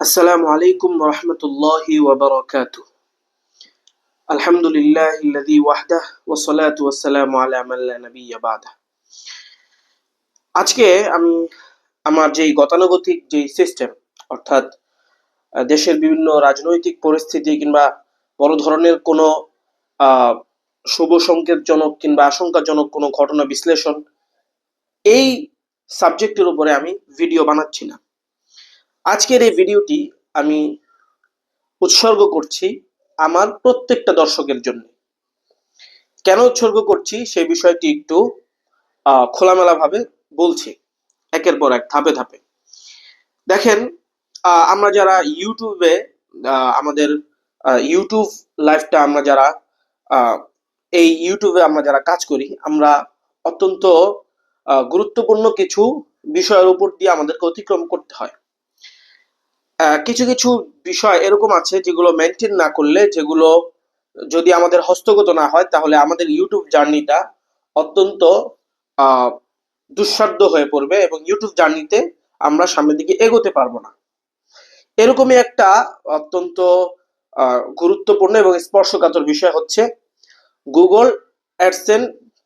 السلام عليكم ورحمة الله وبركاته الحمد لله الذي وحده والصلاة والسلام على من لا نبي بعده আজকে আমি আমার যেই গতানুগতিক যেই সিস্টেম অর্থাৎ আহ, দেশের বিভিন্ন রাজনৈতিক পরিস্থিতি কিংবা বড় ধরনের কোনো আহ, শুভ সংকেতজনক কিংবা আশঙ্কাজনক কোনো ঘটনা বিশ্লেষণ এই সাবজেক্টের উপরে আমি ভিডিও বানাচ্ছি না আজকের এই ভিডিওটি আমি উৎসর্গ করছি আমার প্রত্যেকটা দর্শকের জন্য। কেন উৎসর্গ করছি? সেই বিষয়টি একটু খোলামেলাভাবে বলছি। একের পর এক, ধাপে ধাপে। দেখেন আমরা যারা ইউটিউবে আমাদের ইউটিউব লাইফটা আমরা যারা এই ইউটিউবে আমরা যারা কাজ করি, আমরা অত্যন্ত গুরুত্বপূর্ণ কিছু বিষয়ের উপর দিয়ে আমাদেরকে অতিক্রম করতে হয়। কিছু কিছু বিষয় এরকম আছে যেগুলো মেনটেন না করলে, যেগুলো যদি আমাদের হস্তগত না হয়, তাহলে আমাদের ইউটিউব জার্নিটা অত্যন্ত দুঃসাধ্য হয়ে পড়বে এবং ইউটিউব জার্নিতে আমরা সামনের দিকে এগোতে পারব না। এরকমই একটা অত্যন্ত গুরুত্বপূর্ণ এবং স্পর্শকাতর বিষয় হচ্ছে গুগল অ্যাডসেন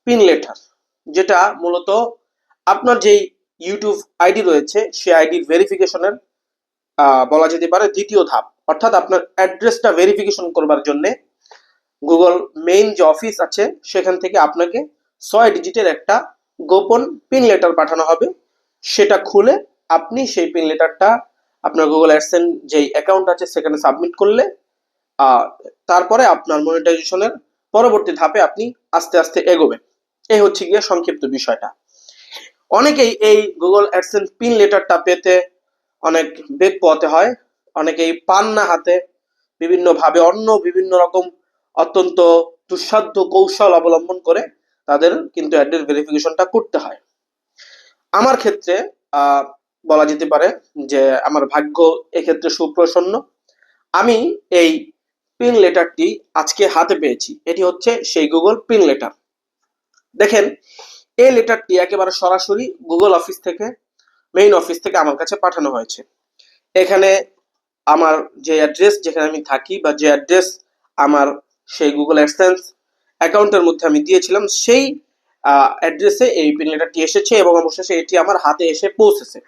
পিন লেটার যেটা মূলত আপনার যেই ইউটিউব আইডি রয়েছে সেই আইডির ভেরিফিকেশনের বলা যেতে পারে দ্বিতীয় ধাপ। অর্থাৎ আপনার অ্যাড্রেসটা ভেরিফিকেশন করবার জন্য গুগল মেইন যে অফিস আছে, সেখান থেকে আপনাকে ছয় ডিজিটের একটা গোপন পিন লেটার পাঠানো হবে। সেটা খুলে আপনি সেই পিন লেটারটা আপনার গুগল অ্যাডসেন যেই অ্যাকাউন্ট আছে, সেখানে সাবমিট করলে তারপরে আপনার মনিটাইজেশনের পরবর্তী ধাপে আপনি আস্তে আস্তে এগোবেন। এই হচ্ছে গিয়ে সংক্ষিপ্ত বিষয়টা। অনেকেই এই গুগল অ্যাডসেন পিন লেটারটা পেতে অনেক বেগ পোয়াতে হয়, অনেকেই পান না হাতে বিভিন্ন ভাবে অন্য বিভিন্ন রকম অত্যন্ত দুঃসাধ্য কৌশল অবলম্বন করে তাদের কিন্তু অ্যাড্রেস ভেরিফিকেশনটা করতে হয়। আমার ক্ষেত্রে বলা যেতে পারে যে আমার ভাগ্য এক্ষেত্রে সুপ্রসন্ন। আমি এই পিন লেটারটি আজকে হাতে পেয়েছি। এটি হচ্ছে সেই গুগল পিন লেটার। দেখেন, এই লেটারটি একেবারে সরাসরি গুগল অফিস থেকে মেইন অফিস থেকে আমার কাছে পাঠানো হয়েছে। এখানে আমার যে অ্যাড্রেস যেখানে আমি থাকি বা যে অ্যাড্রেস আমার সেই গুগল অ্যাডসেন্স অ্যাকাউন্টের মধ্যে আমি দিয়েছিলাম, সেই অ্যাড্রেসে এই পিন লেটারটি এসেছে এবং অবশেষে এটি আমার হাতে এসে পৌঁছেছে।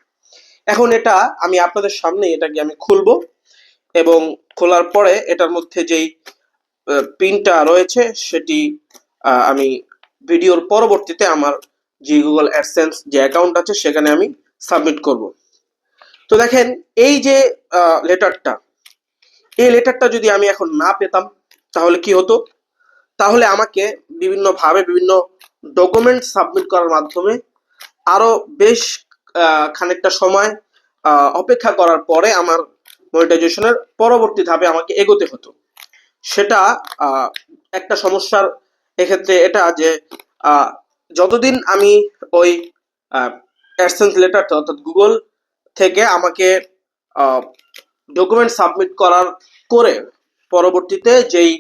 এখন এটা আমি আপনাদের সামনে এটাকে আমি খুলবো এবং খোলার পরে এটার মধ্যে যেই পিনটা রয়েছে সেটি আমি ভিডিওর পরবর্তীতে আমার যে গুগল অ্যাডসেন্স যে অ্যাকাউন্ট আছে সেখানে আমি সাবমিট করব। তো দেখেন, এই যে লেটারটা, এই লেটারটা যদি আমি এখন না পেতাম, তাহলে কি হতো? তাহলে আমাকে বিভিন্ন ভাবে বিভিন্ন ডকুমেন্ট সাবমিট করার মাধ্যমে আরও বেশ খানিকটা সময় অপেক্ষা করার পরে আমার মনিটাইজেশনের পরবর্তী ধাপে আমাকে এগোতে হতো। সেটা একটা সমস্যার এক্ষেত্রে এটা যে যতদিন আমি ওই অ্যাডসেন্স লেটারটা অর্থাৎ গুগল থেকে আমাকে ডকুমেন্ট সাবমিট করার করে পরবর্তীতে যেই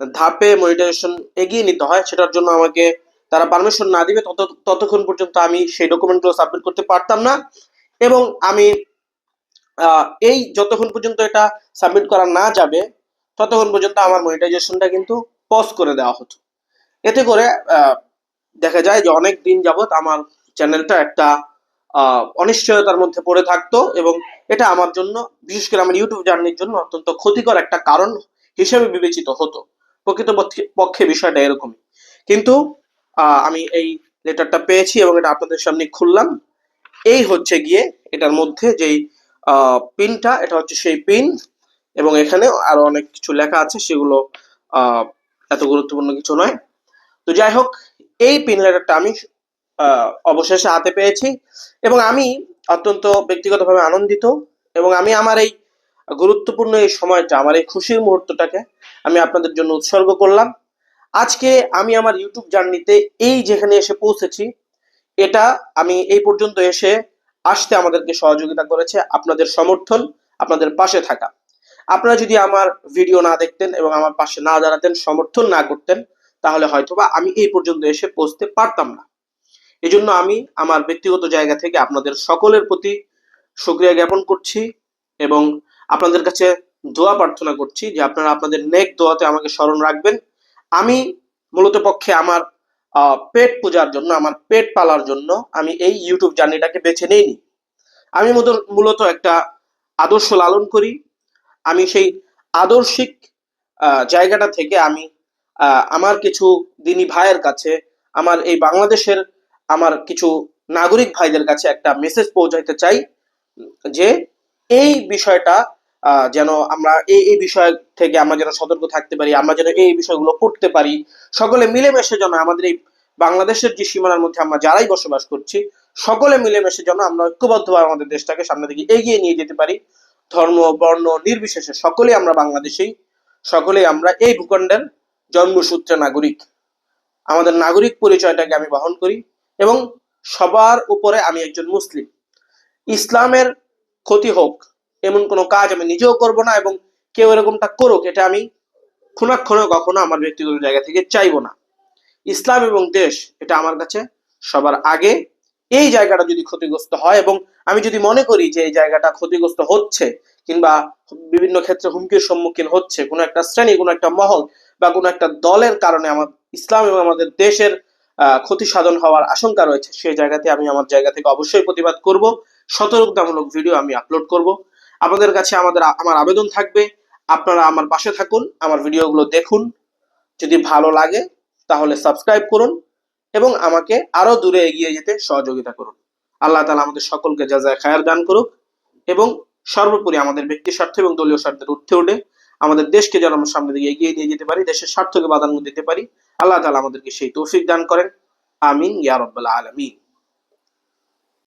ধাপে মনিটাইজেশন এগিয়ে নিতে হয়, সেটার জন্য আমাকে তারা পারমিশন না দিবে, তত, ততক্ষণ পর্যন্ত আমি সেই ডকুমেন্টগুলো সাবমিট করতে পারতাম না। এবং আমি এই যতক্ষণ পর্যন্ত এটা সাবমিট করা না যাবে, ততক্ষণ পর্যন্ত আমার মনিটাইজেশনটা কিন্তু পজ করে দেওয়া হতো। এতে করে দেখা যায় যে অনেক দিন যাবত আমার চ্যানেলটা একটা অনিশ্চয়তার মধ্যে পড়ে থাকতো এবং এটা আমার জন্য, বিশেষ করে আমার ইউটিউব জার্নির জন্য অত্যন্ত ক্ষতিকর একটা কারণ হিসেবে বিবেচিত হতো। প্রকৃত পক্ষে- বিষয়টা এরকমই। কিন্তু আমি এই লেটারটা পেয়েছি এবং এটা আপনাদের সামনে খুললাম। এই হচ্ছে গিয়ে এটার মধ্যে যেই পিনটা, এটা হচ্ছে সেই পিন এবং এখানে আরও অনেক কিছু লেখা আছে, সেগুলো এত গুরুত্বপূর্ণ কিছু নয়। তো যাই হোক, এই পিন লেটারটা আমি অবশেষে হাতে পেয়েছি এবং আমি অত্যন্ত ব্যক্তিগতভাবে আনন্দিত এবং আমি আমার এই গুরুত্বপূর্ণ এই সময়টা, আমার এই খুশির মুহূর্তটাকে আমি আপনাদের জন্য উৎসর্গ করলাম। আজকে আমি আমার ইউটিউব জার্নিতে এই যেখানে এসে পৌঁছেছি, এটা আমি এই পর্যন্ত এসে আসতে আমাদেরকে সহযোগিতা করেছে আপনাদের সমর্থন, আপনাদের পাশে থাকা। আপনারা যদি আমার ভিডিও না দেখতেন এবং আমার পাশে না দাঁড়াতেন, সমর্থন না করতেন, তাহলে হয়তোবা আমি এই পর্যন্ত এসে পৌঁছতে পারতাম না। এই জন্য আমি আমার ব্যক্তিগত জায়গা থেকে আপনাদের সকলের প্রতি সুক্রিয়া জ্ঞাপন করছি এবং আপনাদের কাছে দোয়া প্রার্থনা করছি যে আপনারা আপনাদের নেক দোয়াতে আমাকে স্মরণ রাখবেন। আমি মূলত পক্ষে আমার পেট পূজার জন্য, আমার পেট পালার জন্য আমি এই ইউটিউব জার্নিটাকে বেছে নিইনি। আমি মূলত একটা আদর্শ লালন করি। আমি সেই আদর্শিক জায়গাটা থেকে আমি আমার কিছু দিনী ভাইয়ের কাছে, আমার এই বাংলাদেশের আমার কিছু নাগরিক ভাইদের কাছে একটা মেসেজ পৌঁছাইতে চাই যে, এই বিষয়টা যেন আমরা এই এই বিষয় থেকে আমরা যেন সতর্ক থাকতে পারি, আমরা যেন এই বিষয়গুলো করতে পারি, সকলে মিলেমিশে যেন আমাদের এই বাংলাদেশের যে সীমানার মধ্যে আমরা যারাই বসবাস করছি, সকলে মিলেমিশে যেন আমরা ঐক্যবদ্ধভাবে আমাদের দেশটাকে সামনে দিকে এগিয়ে নিয়ে যেতে পারি। ধর্ম, বর্ণ নির্বিশেষে সকলেই আমরা বাংলাদেশেই সকলেই আমরা এই ভূখণ্ডের জন্মসূত্রে নাগরিক। আমাদের নাগরিক পরিচয়টাকে আমি বহন করি। এবং সবার উপরে আমি একজন মুসলিম। ইসলামের ক্ষতি হোক, এমন কোনো কাজ আমি নিজেও করব না এবং কেউ এরকমটা করুক, এটা আমি ক্ষুণাক্ষণে কখনো আমার ব্যক্তিগত জায়গা থেকে চাইব না। ইসলাম এবং দেশ, এটা আমার কাছে সবার আগে। এই জায়গাটা যদি ক্ষতিগ্রস্ত হয় এবং আমি যদি মনে করি যে এই জায়গাটা ক্ষতিগ্রস্ত হচ্ছে কিংবা বিভিন্ন ক্ষেত্রে হুমকির সম্মুখীন হচ্ছে, কোনো একটা শ্রেণি, কোনো একটা মহল বা কোনো একটা দলের কারণে আমার ইসলাম এবং আমাদের দেশের ক্ষতি সাধন হওয়ার আশঙ্কা রয়েছে, সেই জায়গাতে আমি আমার জায়গা থেকে অবশ্যই প্রতিবাদ করব। সতর্কতামূলক ভিডিও আমি আপলোড করব। আপনাদের কাছে আমাদের আমার আবেদন থাকবে। আপনারা আমার পাশে থাকুন, আমার ভিডিওগুলো দেখুন। যদি ভালো লাগে, তাহলে সাবস্ক্রাইব করুন এবং আমাকে আরও দূরে এগিয়ে যেতে সহযোগিতা করুন। আল্লাহ তালা আমাদের সকলকে যাজায় খায়ার দান করুক এবং সর্বোপরি আমাদের ব্যক্তি স্বার্থ এবং দলীয় স্বার্থের উঠতে উঠে আমাদের দেশকে যেন আমরা সামনের দিকে এগিয়ে নিয়ে যেতে পারি, দেশের স্বার্থকে বাধান্য দিতে পারি। আল্লাহ তালা আমাদেরকে সেই তৌফিক দান করেন। আমিন ইয়া আলামিন।